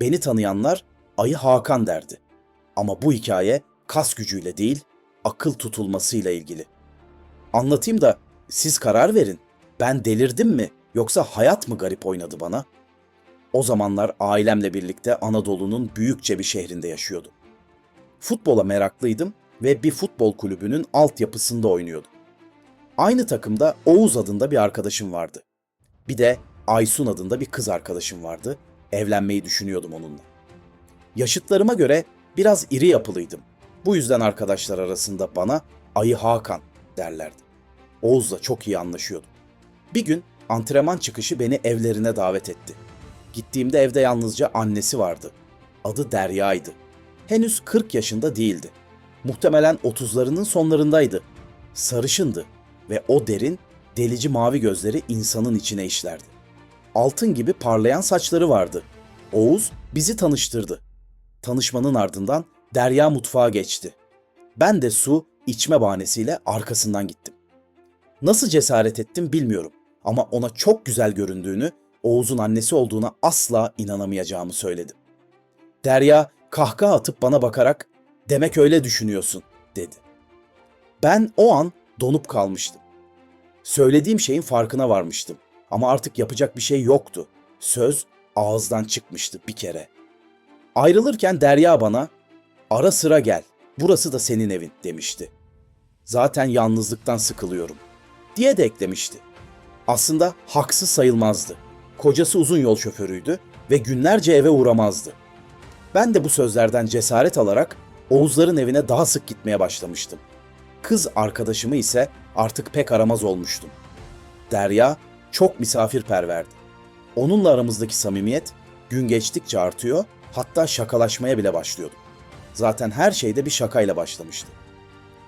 Beni tanıyanlar Ayı Hakan derdi. Ama bu hikaye kas gücüyle değil, akıl tutulmasıyla ilgili. Anlatayım da siz karar verin. Ben delirdim mi yoksa hayat mı garip oynadı bana? O zamanlar ailemle birlikte Anadolu'nun büyükçe bir şehrinde yaşıyordum. Futbola meraklıydım ve bir futbol kulübünün altyapısında oynuyordum. Aynı takımda Oğuz adında bir arkadaşım vardı. Bir de Aysun adında bir kız arkadaşım vardı. Evlenmeyi düşünüyordum onunla. Yaşıtlarıma göre biraz iri yapılıydım. Bu yüzden arkadaşlar arasında bana Ayı Hakan derlerdi. Oğuz'la çok iyi anlaşıyordum. Bir gün antrenman çıkışı beni evlerine davet etti. Gittiğimde evde yalnızca annesi vardı. Adı Derya'ydı. Henüz 40 yaşında değildi. Muhtemelen 30'larının sonlarındaydı. Sarışındı ve o derin, delici mavi gözleri insanın içine işlerdi. Altın gibi parlayan saçları vardı. Oğuz bizi tanıştırdı. Tanışmanın ardından Derya mutfağa geçti. Ben de su içme bahanesiyle arkasından gittim. Nasıl cesaret ettim bilmiyorum ama ona çok güzel göründüğünü, Oğuz'un annesi olduğuna asla inanamayacağımı söyledim. Derya kahkaha atıp bana bakarak "Demek öyle düşünüyorsun." dedi. Ben o an donup kalmıştım. Söylediğim şeyin farkına varmıştım ama artık yapacak bir şey yoktu. Söz ağızdan çıkmıştı bir kere. Ayrılırken Derya bana "Ara sıra gel. Burası da senin evin." demişti. Zaten yalnızlıktan sıkılıyorum diye de eklemişti. Aslında haksız sayılmazdı. Kocası uzun yol şoförüydü ve günlerce eve uğramazdı. Ben de bu sözlerden cesaret alarak Oğuzların evine daha sık gitmeye başlamıştım. Kız arkadaşımı ise artık pek aramaz olmuştum. Derya çok misafirperverdi. Onunla aramızdaki samimiyet gün geçtikçe artıyor, hatta şakalaşmaya bile başlıyorduk. Zaten her şeyde bir şakayla başlamıştı.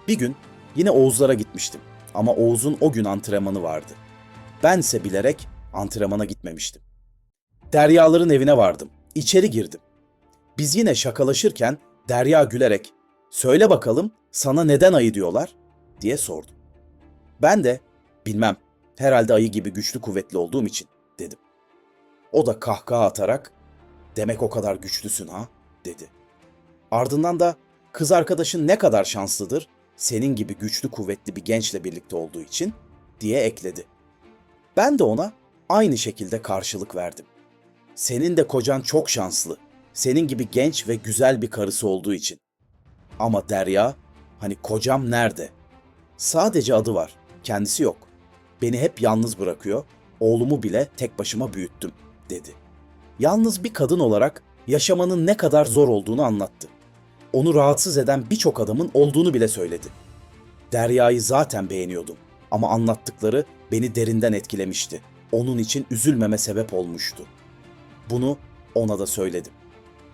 Bir gün yine Oğuzlara gitmiştim ama Oğuz'un o gün antrenmanı vardı. Bense bilerek antrenmana gitmemiştim. Deryaların evine vardım. İçeri girdim. Biz yine şakalaşırken Derya gülerek "Söyle bakalım sana neden ayı diyorlar?" diye sordu. Ben de "Bilmem. Herhalde ayı gibi güçlü kuvvetli olduğum için." dedim. O da kahkaha atarak "Demek o kadar güçlüsün ha?" dedi. Ardından da "Kız arkadaşın ne kadar şanslıdır senin gibi güçlü kuvvetli bir gençle birlikte olduğu için." diye ekledi. Ben de ona aynı şekilde karşılık verdim. Senin de kocan çok şanslı. Senin gibi genç ve güzel bir karısı olduğu için. Ama Derya, hani kocam nerede? Sadece adı var, kendisi yok. Beni hep yalnız bırakıyor, oğlumu bile tek başıma büyüttüm, dedi. Yalnız bir kadın olarak yaşamanın ne kadar zor olduğunu anlattı. Onu rahatsız eden birçok adamın olduğunu bile söyledi. Derya'yı zaten beğeniyordum ama anlattıkları beni derinden etkilemişti. Onun için üzülmeme sebep olmuştu. Bunu ona da söyledim.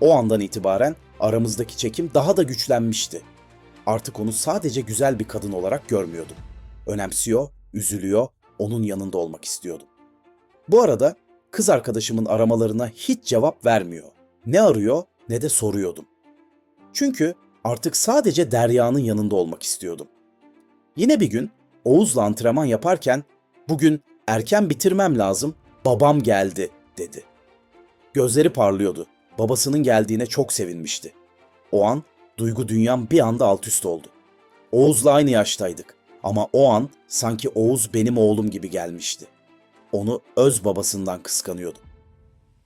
O andan itibaren aramızdaki çekim daha da güçlenmişti. Artık onu sadece güzel bir kadın olarak görmüyordum. Önemsiyor, üzülüyor, onun yanında olmak istiyordum. Bu arada kız arkadaşımın aramalarına hiç cevap vermiyor. Ne arıyor ne de soruyordum. Çünkü artık sadece Derya'nın yanında olmak istiyordum. Yine bir gün Oğuz'la antrenman yaparken bugün erken bitirmem lazım, babam geldi dedi. Gözleri parlıyordu. Babasının geldiğine çok sevinmişti. O an duygu dünyam bir anda alt üst oldu. Oğuz'la aynı yaştaydık ama o an sanki Oğuz benim oğlum gibi gelmişti. Onu öz babasından kıskanıyordum.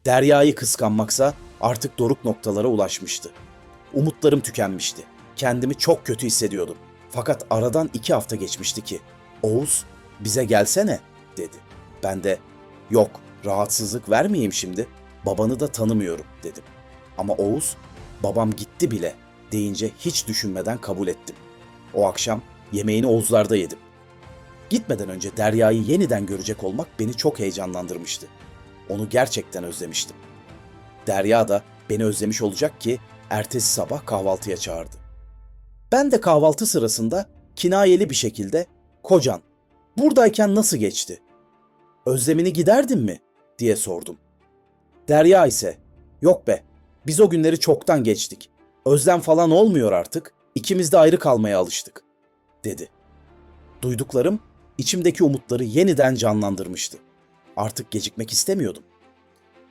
Derya'yı kıskanmaksa artık doruk noktalara ulaşmıştı. Umutlarım tükenmişti. Kendimi çok kötü hissediyordum. Fakat aradan iki hafta geçmişti ki Oğuz bize gelsene dedi. Ben de yok rahatsızlık vermeyeyim şimdi babanı da tanımıyorum dedim. Ama Oğuz babam gitti bile deyince hiç düşünmeden kabul ettim. O akşam yemeğini Oğuzlar'da yedim. Gitmeden önce Derya'yı yeniden görecek olmak beni çok heyecanlandırmıştı. Onu gerçekten özlemiştim. Derya da beni özlemiş olacak ki ertesi sabah kahvaltıya çağırdı. Ben de kahvaltı sırasında kinayeli bir şekilde "Kocan, buradayken nasıl geçti? Özlemini giderdin mi?" diye sordum. Derya ise "Yok be, biz o günleri çoktan geçtik. Özlem falan olmuyor artık. İkimiz de ayrı kalmaya alıştık." Dedi. Duyduklarım içimdeki umutları yeniden canlandırmıştı. Artık gecikmek istemiyordum.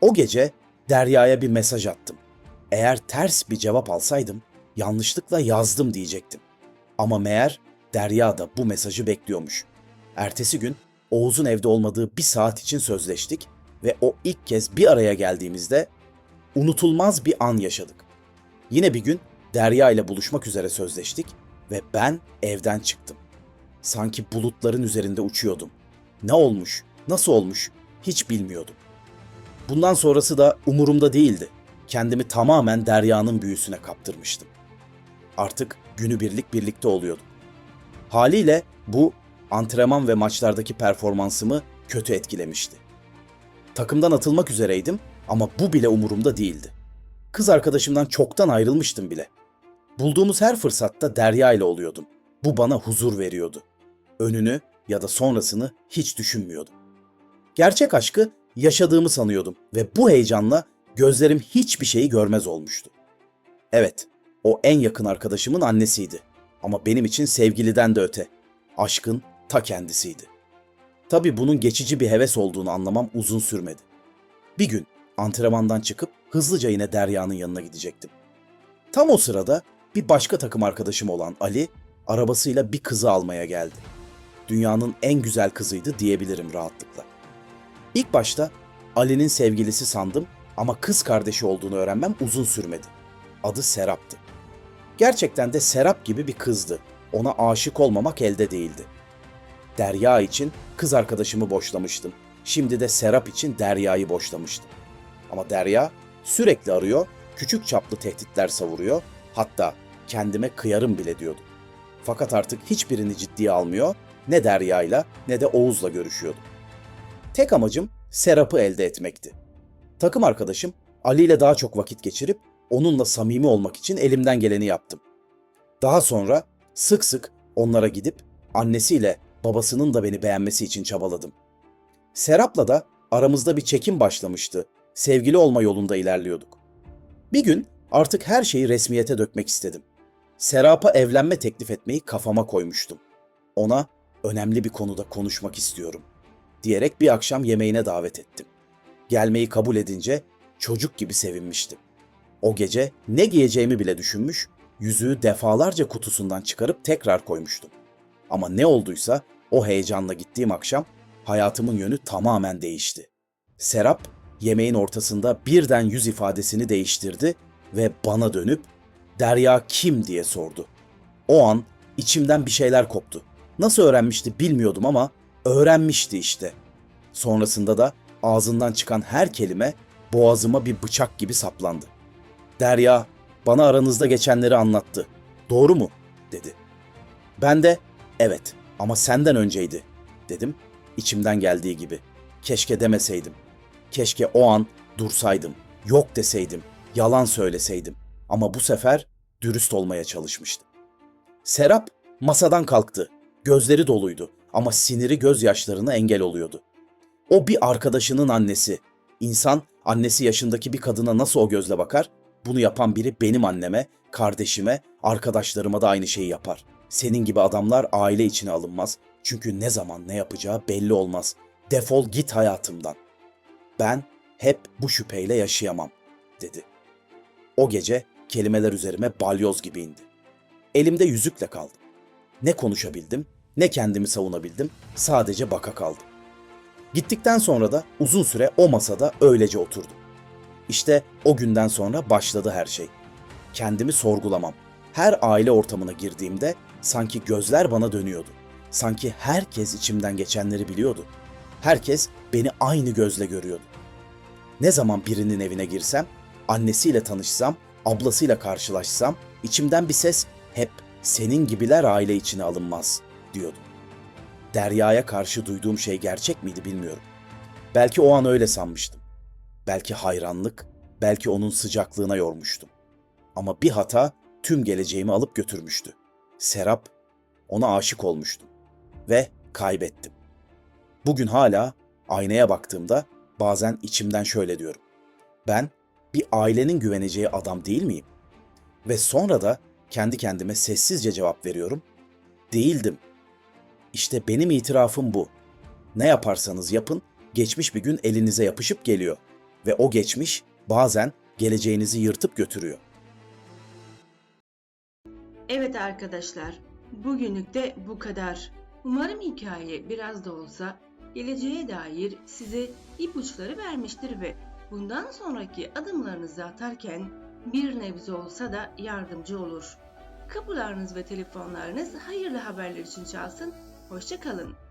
O gece Derya'ya bir mesaj attım. Eğer ters bir cevap alsaydım yanlışlıkla yazdım diyecektim. Ama meğer Derya da bu mesajı bekliyormuş. Ertesi gün Oğuz'un evde olmadığı bir saat için sözleştik ve o ilk kez bir araya geldiğimizde unutulmaz bir an yaşadık. Yine bir gün Derya ile buluşmak üzere sözleştik ve ben evden çıktım. Sanki bulutların üzerinde uçuyordum. Ne olmuş, nasıl olmuş hiç bilmiyordum. Bundan sonrası da umurumda değildi. Kendimi tamamen Derya'nın büyüsüne kaptırmıştım. Artık günübirlik birlikte oluyorduk. Haliyle bu antrenman ve maçlardaki performansımı kötü etkilemişti. Takımdan atılmak üzereydim ama bu bile umurumda değildi. Kız arkadaşımdan çoktan ayrılmıştım bile. Bulduğumuz her fırsatta Derya ile oluyordum. Bu bana huzur veriyordu. Önünü ya da sonrasını hiç düşünmüyordum. Gerçek aşkı yaşadığımı sanıyordum ve bu heyecanla gözlerim hiçbir şeyi görmez olmuştu. Evet, o en yakın arkadaşımın annesiydi. Ama benim için sevgiliden de öte. Aşkın ta kendisiydi. Tabii bunun geçici bir heves olduğunu anlamam uzun sürmedi. Bir gün antrenmandan çıkıp hızlıca yine Derya'nın yanına gidecektim. Tam o sırada bir başka takım arkadaşım olan Ali arabasıyla bir kızı almaya geldi. Dünyanın en güzel kızıydı diyebilirim rahatlıkla. İlk başta Ali'nin sevgilisi sandım ama kız kardeşi olduğunu öğrenmem uzun sürmedi. Adı Serap'tı. Gerçekten de Serap gibi bir kızdı. Ona aşık olmamak elde değildi. Derya için kız arkadaşımı boşlamıştım. Şimdi de Serap için Derya'yı boşlamıştım. Ama Derya sürekli arıyor, küçük çaplı tehditler savuruyor, hatta kendime kıyarım bile diyordu. Fakat artık hiçbirini ciddiye almıyor, ne Derya'yla ne de Oğuz'la görüşüyordum. Tek amacım Serap'ı elde etmekti. Takım arkadaşım Ali ile daha çok vakit geçirip onunla samimi olmak için elimden geleni yaptım. Daha sonra sık sık onlara gidip annesiyle babasının da beni beğenmesi için çabaladım. Serap'la da aramızda bir çekim başlamıştı. Sevgili olma yolunda ilerliyorduk. Bir gün artık her şeyi resmiyete dökmek istedim. Serap'a evlenme teklif etmeyi kafama koymuştum. Ona önemli bir konuda konuşmak istiyorum diyerek bir akşam yemeğine davet ettim. Gelmeyi kabul edince çocuk gibi sevinmiştim. O gece ne giyeceğimi bile düşünmüş, yüzüğü defalarca kutusundan çıkarıp tekrar koymuştum. Ama ne olduysa o heyecanla gittiğim akşam hayatımın yönü tamamen değişti. Serap yemeğin ortasında birden yüz ifadesini değiştirdi ve bana dönüp Derya kim diye sordu. O an içimden bir şeyler koptu. Nasıl öğrenmişti bilmiyordum ama öğrenmişti işte. Sonrasında da ağzından çıkan her kelime boğazıma bir bıçak gibi saplandı. Derya bana aranızda geçenleri anlattı. Doğru mu? dedi. Ben de evet ama senden önceydi dedim içimden geldiği gibi. Keşke demeseydim. Keşke o an dursaydım. Yok deseydim. Yalan söyleseydim. Ama bu sefer dürüst olmaya çalışmıştım. Serap masadan kalktı. Gözleri doluydu ama siniri gözyaşlarına engel oluyordu. O bir arkadaşının annesi. İnsan annesi yaşındaki bir kadına nasıl o gözle bakar? Bunu yapan biri benim anneme, kardeşime, arkadaşlarıma da aynı şeyi yapar. Senin gibi adamlar aile içine alınmaz. Çünkü ne zaman ne yapacağı belli olmaz. Defol git hayatımdan. Ben hep bu şüpheyle yaşayamam, dedi. O gece kelimeler üzerime balyoz gibi indi. Elimde yüzükle kaldım. Ne konuşabildim, ne kendimi savunabildim, sadece baka kaldım. Gittikten sonra da uzun süre o masada öylece oturdum. İşte o günden sonra başladı her şey. Kendimi sorgulamam. Her aile ortamına girdiğimde sanki gözler bana dönüyordu. Sanki herkes içimden geçenleri biliyordu. Herkes beni aynı gözle görüyordu. Ne zaman birinin evine girsem, annesiyle tanışsam, ablasıyla karşılaşsam, içimden bir ses hep senin gibiler aile içine alınmaz diyordu. Derya'ya karşı duyduğum şey gerçek miydi bilmiyorum. Belki o an öyle sanmıştım. Belki hayranlık, Belki onun sıcaklığına yormuştum. Ama bir hata tüm geleceğimi alıp götürmüştü. Serap, ona aşık olmuştum ve kaybettim. Bugün hala aynaya baktığımda bazen içimden şöyle diyorum. Ben bir ailenin güveneceği adam değil miyim? Ve sonra da kendi kendime sessizce cevap veriyorum. Değildim. İşte benim itirafım bu. Ne yaparsanız yapın, geçmiş bir gün elinize yapışıp geliyor ve o geçmiş bazen geleceğinizi yırtıp götürüyor. Evet arkadaşlar, bugünlük de bu kadar. Umarım hikaye biraz da olsa geleceğe dair size ipuçları vermiştir ve bundan sonraki adımlarınızı atarken bir nebze olsa da yardımcı olur. Kapılarınız ve telefonlarınız hayırlı haberler için çalsın. Hoşça kalın.